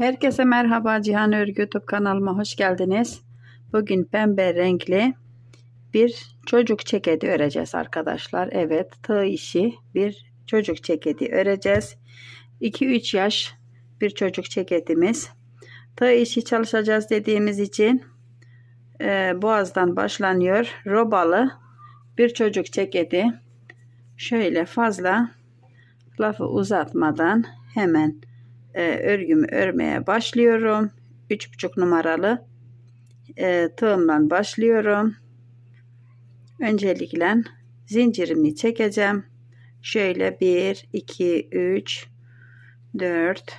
Herkese merhaba Cihan Örgü YouTube kanalıma hoş geldiniz. Bugün pembe renkli bir çocuk ceketi öreceğiz arkadaşlar. Evet tığ işi bir çocuk ceketi öreceğiz. 2-3 yaş bir çocuk ceketimiz. Tığ işi çalışacağız dediğimiz için e, boğazdan başlanıyor. Robalı bir çocuk ceketi. Şöyle fazla lafı uzatmadan hemen e, örgümü örmeye başlıyorum. 3,5 numaralı e, tığımdan başlıyorum. Öncelikle zincirimi çekeceğim. Şöyle 1, 2, 3, 4,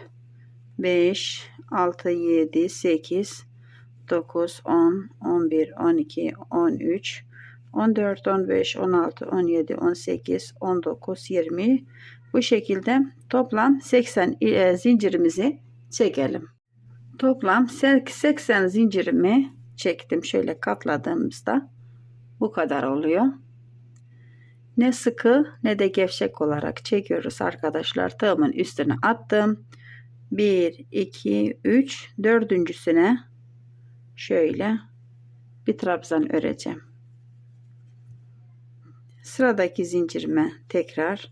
5, 6, 7, 8, 9, 10, 11, 12, 13, 14, 15, 16, 17, 18, 19, 20 bu şekilde toplam 80 e, zincirimizi çekelim. Toplam 80 zincirimi çektim. Şöyle katladığımızda bu kadar oluyor. Ne sıkı ne de gevşek olarak çekiyoruz arkadaşlar. Tığımın üstüne attım. 1, 2, 3, dördüncüsüne şöyle bir trabzan öreceğim. Sıradaki zincirime tekrar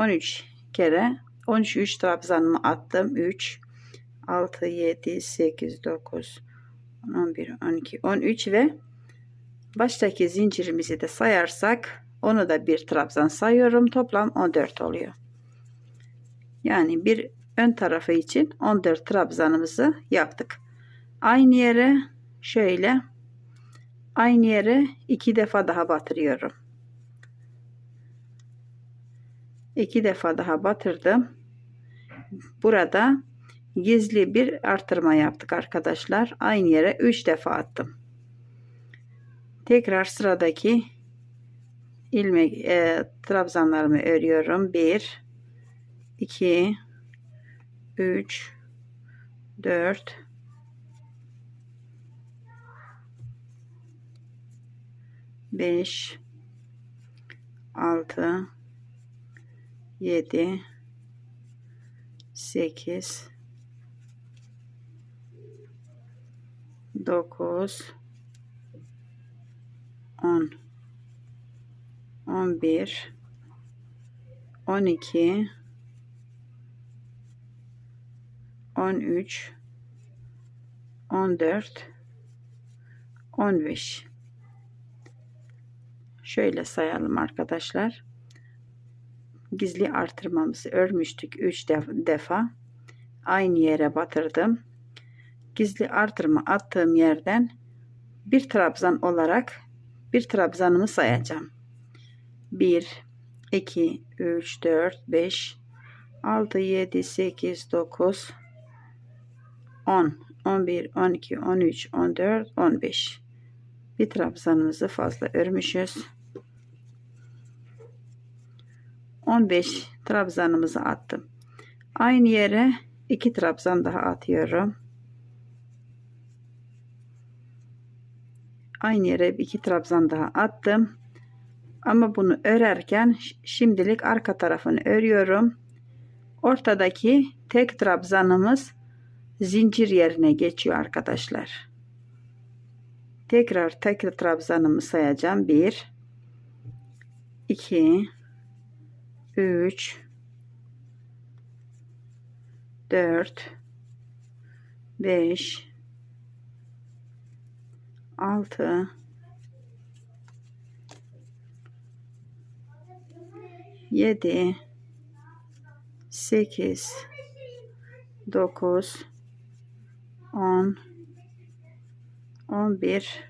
13 kere. 13 3 trabzanımı attım. 3 6 7 8 9 11 12 13 ve baştaki zincirimizi de sayarsak onu da bir trabzan sayıyorum. Toplam 14 oluyor. Yani bir ön tarafı için 14 trabzanımızı yaptık. Aynı yere şöyle aynı yere iki defa daha batırıyorum iki defa daha batırdım. Burada gizli bir artırma yaptık arkadaşlar. Aynı yere 3 defa attım. Tekrar sıradaki ilmek e, trabzanlarımı örüyorum. 1 2 3 4 5 6 7 8 9 10 11 12 13 14 15 şöyle sayalım arkadaşlar gizli artırmamızı örmüştük 3 defa. Aynı yere batırdım. Gizli artırma attığım yerden bir trabzan olarak bir trabzanımı sayacağım. 1 2 3 4 5 6 7 8 9 10 11 12 13 14 15 bir trabzanımızı fazla örmüşüz. 15 trabzanımızı attım. Aynı yere 2 trabzan daha atıyorum. Aynı yere 2 trabzan daha attım. Ama bunu örerken şimdilik arka tarafını örüyorum. Ortadaki tek trabzanımız zincir yerine geçiyor arkadaşlar. Tekrar tek trabzanımı sayacağım. 1 2 3 4 5 6 7 8 9 10 11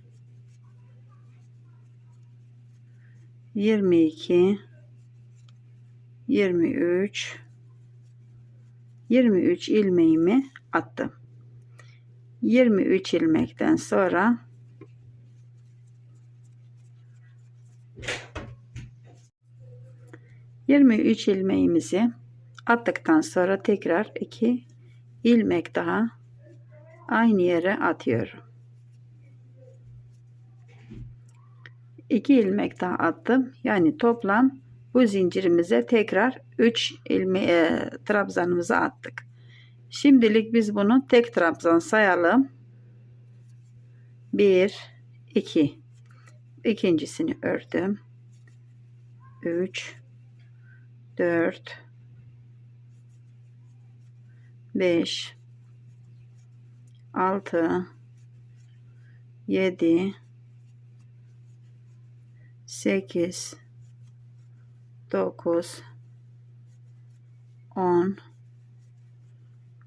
22 23 23 ilmeğimi attım. 23 ilmekten sonra Yirmi üç ilmeğimizi attıktan sonra tekrar iki ilmek daha aynı yere atıyorum. 2 ilmek daha attım. Yani toplam bu zincirimize tekrar 3 ilmeği e, trabzanımızı attık. Şimdilik biz bunu tek trabzan sayalım. 1 2 ikincisini ördüm. 3 4 5 6 7 8 9 10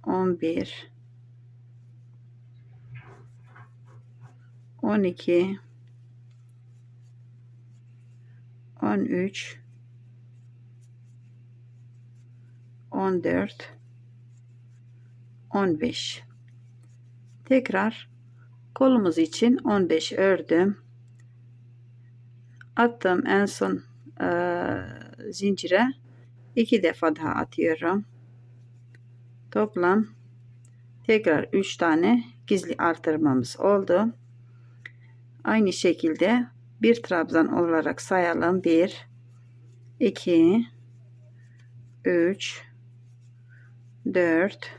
11 12 13 14 15 tekrar kolumuz için 15 ördüm attım en son e, zincire. İki defa daha atıyorum. Toplam tekrar 3 tane gizli artırmamız oldu. Aynı şekilde bir trabzan olarak sayalım. 1 2 3 4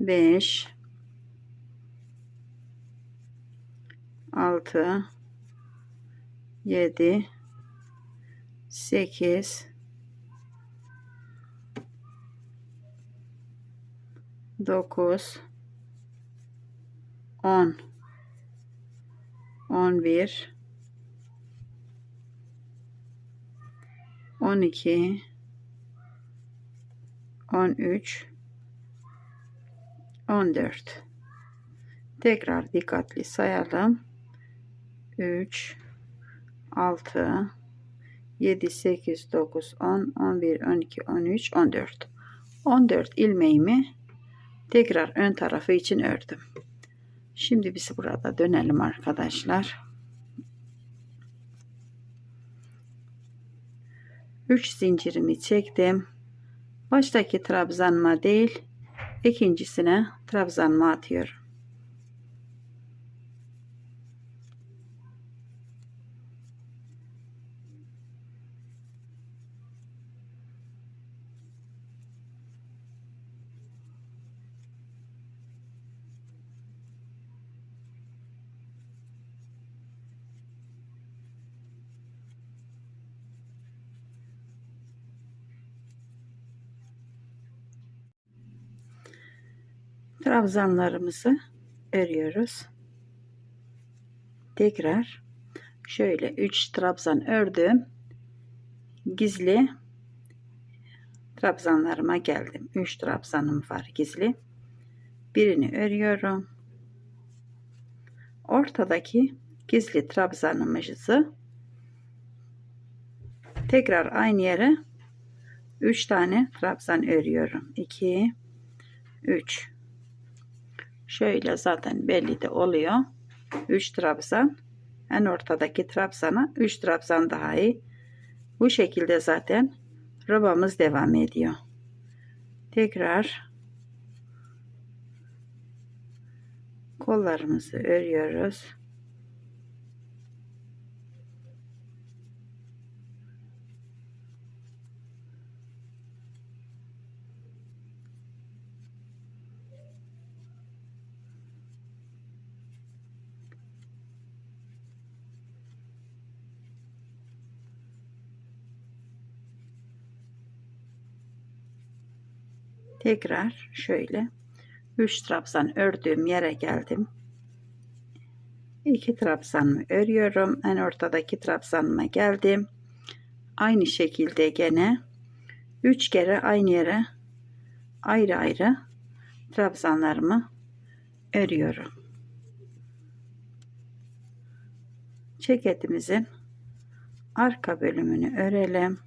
5 6 7 8 9 10 11 12 13 14 tekrar dikkatli sayalım 3 6 7 8 9 10 11 12 13 14 14 ilmeğimi tekrar ön tarafı için ördüm. Şimdi biz burada dönelim arkadaşlar. 3 zincirimi çektim. Baştaki trabzanma değil ikincisine trabzanma atıyorum trabzanlarımızı örüyoruz. Tekrar şöyle 3 trabzan ördüm. Gizli trabzanlarıma geldim. 3 trabzanım var gizli. Birini örüyorum. Ortadaki gizli trabzanımızı tekrar aynı yere 3 tane trabzan örüyorum. 2 3 Şöyle zaten belli de oluyor. 3 trabzan. En ortadaki trabzana 3 trabzan daha iyi. Bu şekilde zaten robamız devam ediyor. Tekrar kollarımızı örüyoruz. Tekrar şöyle 3 trabzan ördüğüm yere geldim. 2 trabzanımı örüyorum. En ortadaki trabzanıma geldim. Aynı şekilde gene 3 kere aynı yere ayrı ayrı trabzanlarımı örüyorum. Ceketimizin arka bölümünü örelim.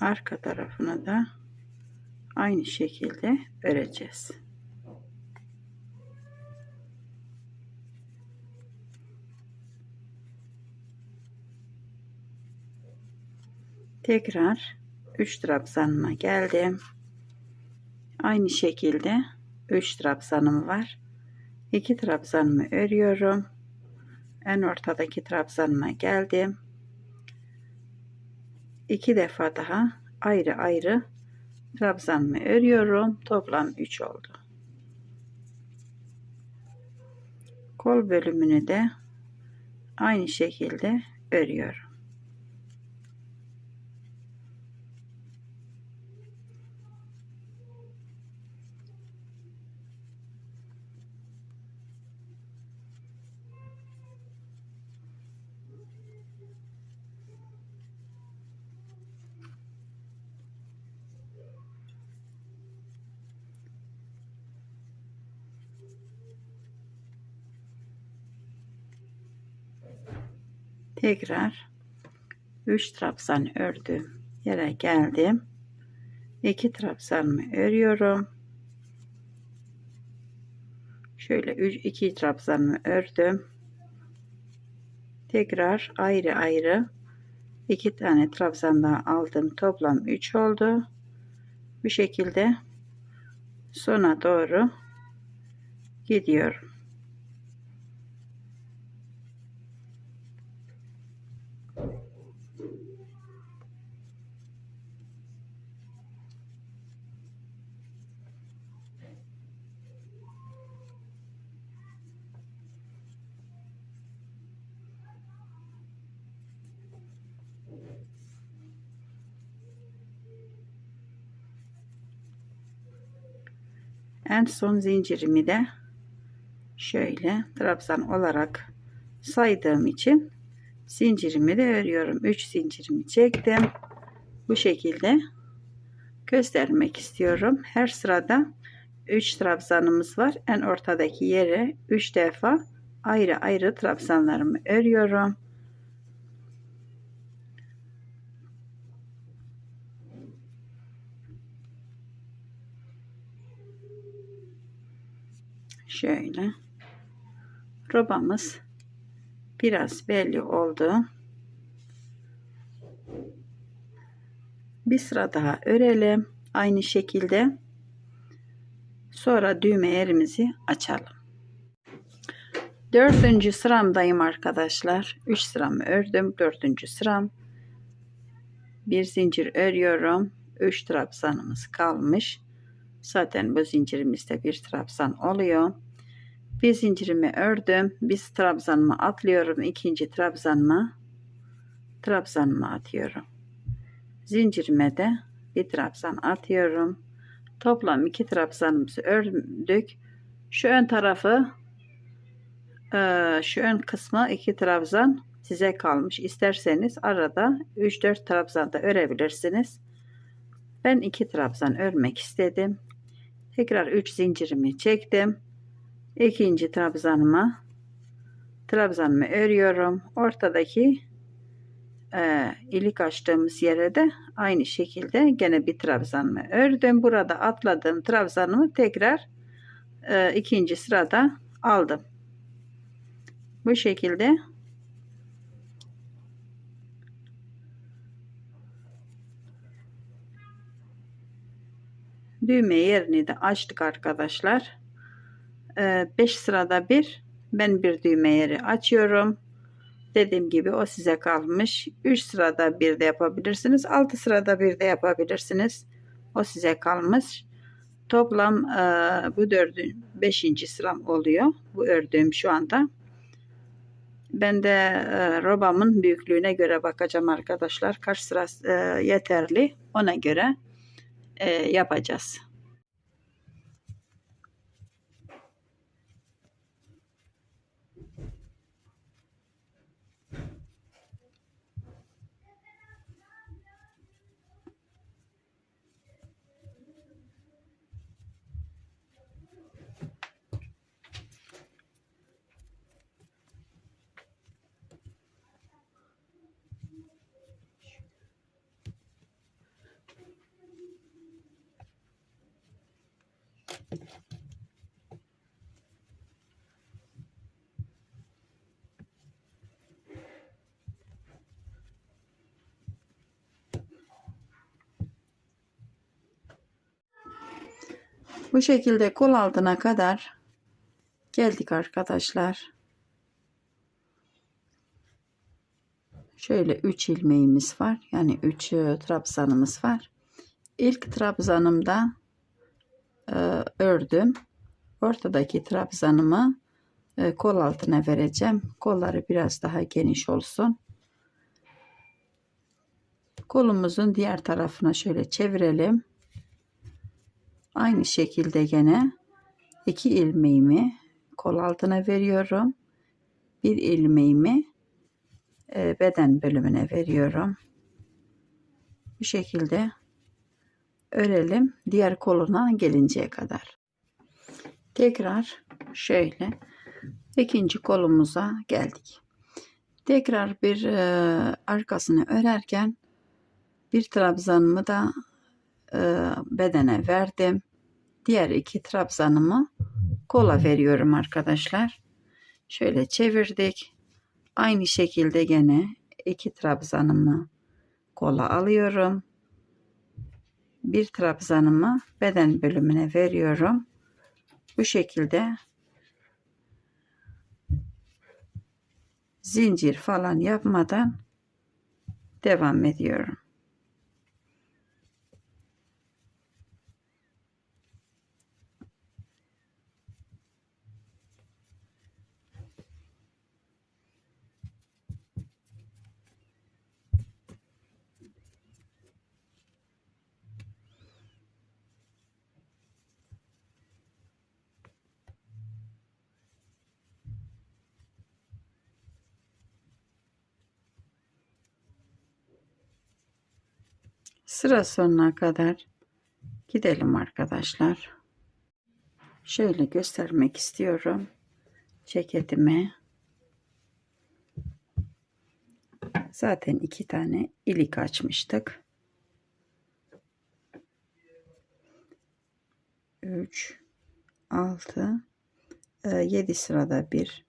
Arka tarafını da aynı şekilde öreceğiz. Tekrar 3 trabzanıma geldim. Aynı şekilde 3 trabzanım var. 2 trabzanımı örüyorum. En ortadaki trabzanıma geldim iki defa daha ayrı ayrı trabzanımı örüyorum. Toplam 3 oldu. Kol bölümünü de aynı şekilde örüyorum. Tekrar 3 trabzan ördüm yere geldim. 2 trabzanımı örüyorum. Şöyle 3 2 trabzanımı ördüm. Tekrar ayrı ayrı iki tane trabzan daha aldım. Toplam 3 oldu. Bu şekilde sona doğru gidiyorum En son zincirimi de şöyle trabzan olarak saydığım için zincirimi de örüyorum. 3 zincirimi çektim. Bu şekilde göstermek istiyorum. Her sırada 3 trabzanımız var. En ortadaki yere 3 defa ayrı ayrı trabzanlarımı örüyorum. Şöyle robamız biraz belli oldu. Bir sıra daha örelim. Aynı şekilde. Sonra düğme yerimizi açalım. Dördüncü sıramdayım arkadaşlar. Üç sıramı ördüm. Dördüncü sıram. Bir zincir örüyorum. Üç trabzanımız kalmış. Zaten bu zincirimizde bir trabzan oluyor. Bir zincirimi ördüm. Bir trabzanımı atlıyorum. ikinci trabzanımı trabzanımı atıyorum. Zincirime de bir trabzan atıyorum. Toplam iki trabzanımızı ördük. Şu ön tarafı e, şu ön kısmı iki trabzan size kalmış. İsterseniz arada 3-4 trabzan da örebilirsiniz. Ben iki trabzan örmek istedim. Tekrar 3 zincirimi çektim. İkinci trabzanıma trabzanımı örüyorum. Ortadaki e, ilik açtığımız yere de aynı şekilde gene bir trabzanımı ördüm. Burada atladığım trabzanımı tekrar e, ikinci sırada aldım. Bu şekilde düğme yerini de açtık arkadaşlar. 5 sırada bir ben bir düğme yeri açıyorum. Dediğim gibi o size kalmış. 3 sırada bir de yapabilirsiniz. 6 sırada bir de yapabilirsiniz. O size kalmış. Toplam e, bu dördü, beşinci sıram oluyor. Bu ördüğüm şu anda. Ben de e, robamın büyüklüğüne göre bakacağım arkadaşlar. Kaç sıra e, yeterli ona göre e, yapacağız. Bu şekilde kol altına kadar geldik arkadaşlar. Şöyle 3 ilmeğimiz var. Yani 3 trabzanımız var. İlk trabzanımda e, ördüm. Ortadaki trabzanımı e, kol altına vereceğim. Kolları biraz daha geniş olsun. Kolumuzun diğer tarafına şöyle çevirelim. Aynı şekilde gene iki ilmeğimi kol altına veriyorum. Bir ilmeğimi e, beden bölümüne veriyorum. Bu şekilde örelim diğer koluna gelinceye kadar. Tekrar şöyle ikinci kolumuza geldik. Tekrar bir e, arkasını örerken bir trabzanımı da e, bedene verdim. Diğer iki trabzanımı kola veriyorum arkadaşlar. Şöyle çevirdik. Aynı şekilde gene iki trabzanımı kola alıyorum. Bir trabzanımı beden bölümüne veriyorum. Bu şekilde zincir falan yapmadan devam ediyorum. Sıra sonuna kadar gidelim arkadaşlar. Şöyle göstermek istiyorum. Ceketimi. Zaten iki tane ilik açmıştık. 3 6 7 sırada bir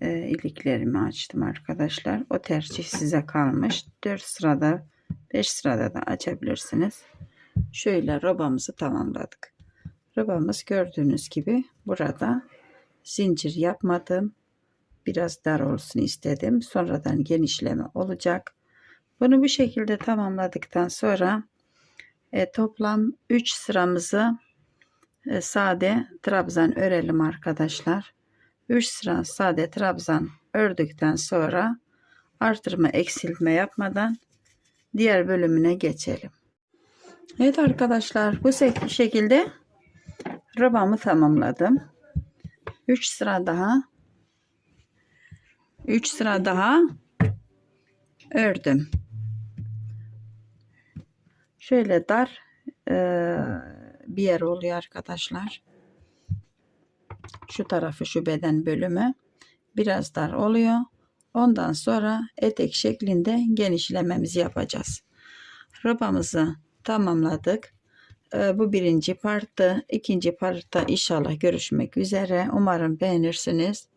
e, iliklerimi açtım arkadaşlar. O tercih size kalmış. 4 sırada 5 sırada da açabilirsiniz. Şöyle robamızı tamamladık. Robamız gördüğünüz gibi burada zincir yapmadım. Biraz dar olsun istedim. Sonradan genişleme olacak. Bunu bu şekilde tamamladıktan sonra e, toplam 3 sıramızı e, sade trabzan örelim arkadaşlar. 3 sıra sade trabzan ördükten sonra artırma eksiltme yapmadan diğer bölümüne geçelim. Evet arkadaşlar bu şekilde robamı tamamladım. 3 sıra daha 3 sıra daha ördüm. Şöyle dar e, bir yer oluyor arkadaşlar. Şu tarafı şu beden bölümü biraz dar oluyor. Ondan sonra etek şeklinde genişlememizi yapacağız. Robamızı tamamladık. Ee, bu birinci parttı. İkinci partta inşallah görüşmek üzere. Umarım beğenirsiniz.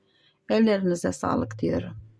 Ellerinize sağlık diyorum.